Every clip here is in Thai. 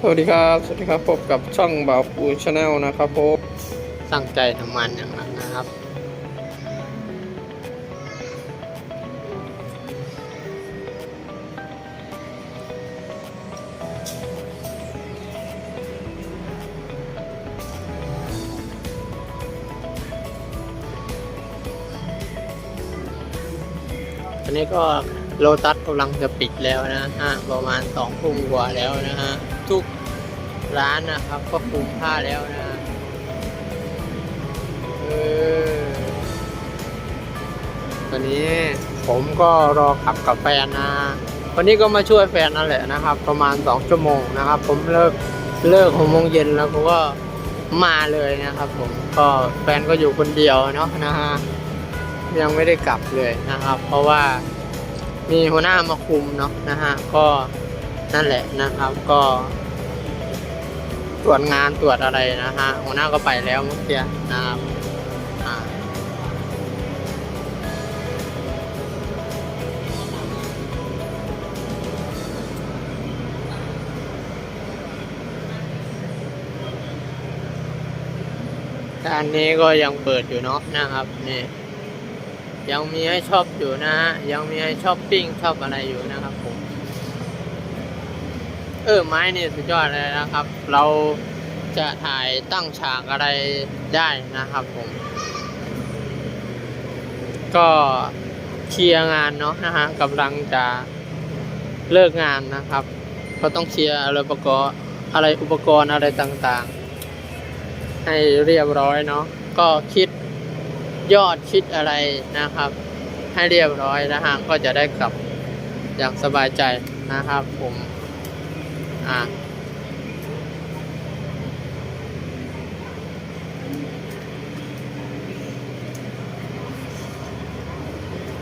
สวัสดีครับ สวัสดีครับพบกับช่องบ่าวปูชาแนลนะครับผมตั้งใจทำมันอย่างนั้นนะครับ อันนี้ก็ โลตัสกำลังจะปิดแล้วนะฮะประมาณสองทุ่มกว่าแล้วนะฮะทุกร้านนะครับ ก็คุมผ้าแล้วนะฮะเออตอนนี้ผมก็รอขับกับแฟนนะวันนี้ก็มาช่วยแฟนนั่นแหละนะครับ ประมาณสองชั่วโมงนะครับ ผมเลิกเลิกหกโมงเย็นแล้วผมก็มาเลยนะครับ ผมก็แฟนก็อยู่คนเดียวเนาะนะฮะยังไม่ได้กลับเลยนะครับ เพราะว่า มีหัวหน้ามาคุมเนาะนะฮะก็นั่นแหละนะครับก็ตรวจงานตรวจอะไรนะฮะหัวหน้าก็ไปแล้วเมื่อกี้นะครับอันนี้ก็ยังเปิดอยู่เนาะนะครับนี่ ยังมีให้ชอบอยู่นะฮะยังมีให้ชอบปิ้งชอบอะไรอยู่นะครับผมเออไม้นี่สุดยอดเลยนะครับ เราจะถ่ายตั้งฉากอะไรได้นะครับผม ก็เคลียร์งานเนาะนะฮะกำลังจะเลิกงานนะครับ ก็ต้องเคลียร์อะไรอุปกรณ์อะไรอุปกรณ์อะไรต่างๆ ให้เรียบร้อยเนาะก็คิด ยอดคิดอะไรนะครับ ให้เรียบร้อยนะฮะก็จะได้กลับอย่างสบายใจนะครับ ผมอะ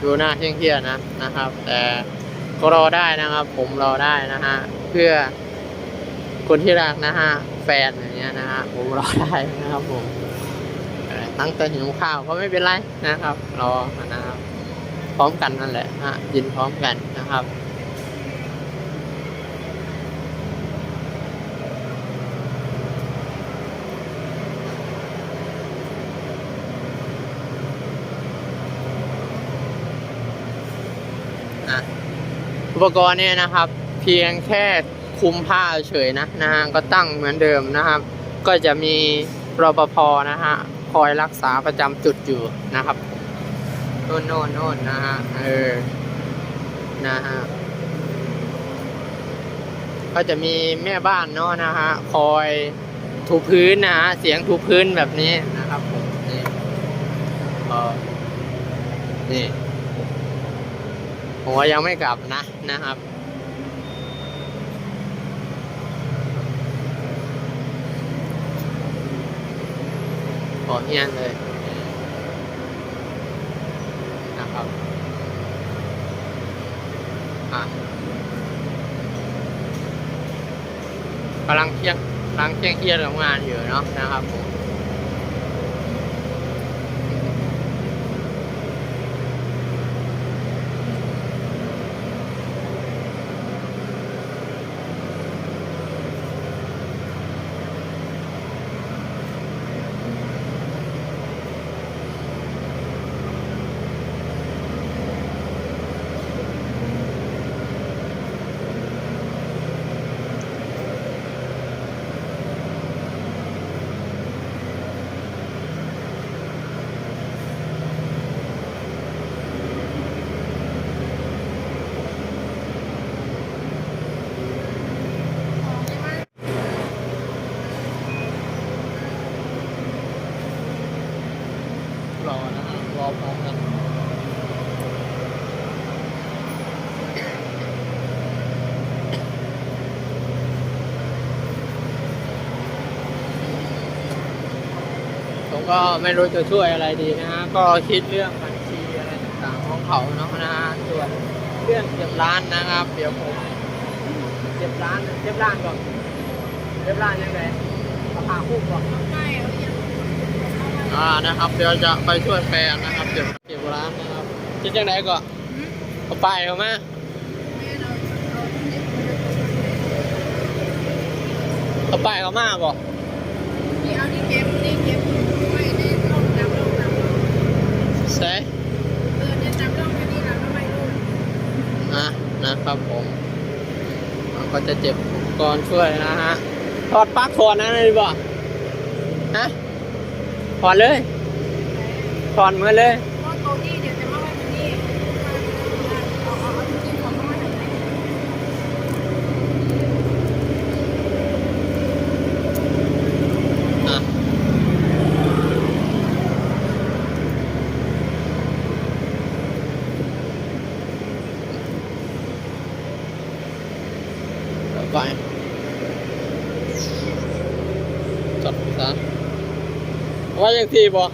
ดูหน้าเที่ยงๆนะนะครับ แต่ก็รอได้นะครับ ผมรอได้นะฮะเพื่อคนที่รักนะฮะแฟนอย่างเงี้ยนะฮะผมรอได้นะครับผม ตั้งแต่หิวข้าวก็ไม่เป็นไรนะครับ รอนะครับ พร้อมกันนั่นแหละฮะยินพร้อมกันนะครับอะอุปกรณ์เนี่ยนะครับ เพียงแค่คุมผ้าเฉยนะนะฮะก็ตั้งเหมือนเดิมนะครับ ก็จะมีรปภนะฮะ คอยรักษาประจำจุดอยู่นะครับโน่นโน่นโน่นนะฮะเออนะฮะก็จะมีแม่บ้านเนาะนะฮะคอยถูพื้นนะฮะเสียงถูพื้นแบบนี้นะครับผมนี่เออนี่ผมว่ายังไม่กลับนะนะครับ ขอเฮียนเลยนะครับอะกำลังเที่ยงกำลังเที่ยงเที่ยงทำงานอยู่เนาะนะครับผม รอพร้อมกันผมก็ไม่รู้จะช่วยอะไรดีนะฮะ ก็คิดเรื่องบัญชีอะไรต่างๆของเขาเนาะนะฮะส่วนเรื่องเก็บร้านนะครับ เดี๋ยวผมเก็บร้านเก็บร้านก่อนเก็บร้านยังไงราคาคู่ก่อน อ่านะครับ เดี๋ยวจะไปช่วยแฟนนะครับเดี๋ยวเก็บร้านนะครับคิดยังไงก็เอาไปเอามาเขาไปเขามาบ่นี่เอานี่เก็บนี่เก็บไว้ในร่องน้ำร่องน้ำใช่เออเนี่ยน้ำร่องอันนี้เราทำไมรู้นะนะครับผมเราก็จะเจ็บก่อนช่วยนะฮะถอดปลั๊กถอดนะเลยบ่ฮะ ถอดเลยถอดมือเลยเพราะตัวนี้เดี๋ยวจะมาไว้ตรงนี้เอาเอาเอาจริงๆของมาไว้ตรงไหนไปจดซะ ว่าย่างที่บ่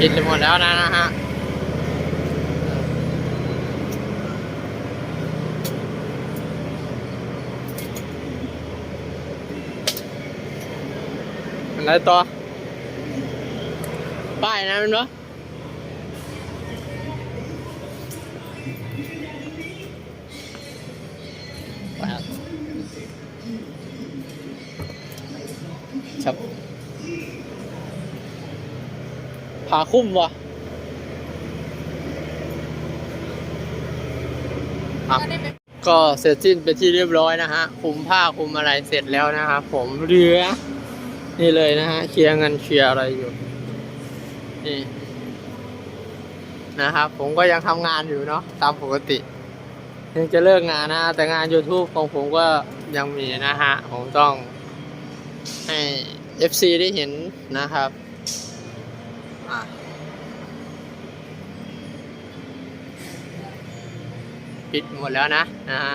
กินหมดแล้วนะนะฮะอะไรต่อป้ายนะมันเนาะ ไปครับครับผาคุ้มวะครับก็ได้ไปก็เสร็จสิ้นไปนที่เรียบร้อยนะฮะ คุมผ้าคุมอะไรเสร็จแล้วนะครับผมเรือ นี่เลยนะฮะ เคลียร์เงินเคลียร์อะไรอยู่ นี่นะครับผมก็ยังทำงานอยู่เนาะตามปกติ ยังจะเลิกงานนะ แต่งาน YouTube ของผมก็ยังมีนะฮะ ผมต้องให้ FC ได้เห็นนะครับปิดหมดแล้วนะนะฮะ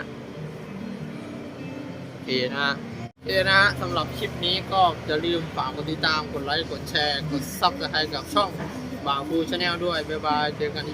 โอเคนะฮะโอเคนะฮะสำหรับคลิปนี้ก็จะลืมฝากกดติดตาม กดไลค์ กดแชร์ กดซับสไครต์กับช่องบางฟูชาแนลด้วย บ๊ายบาย เจอกันอีก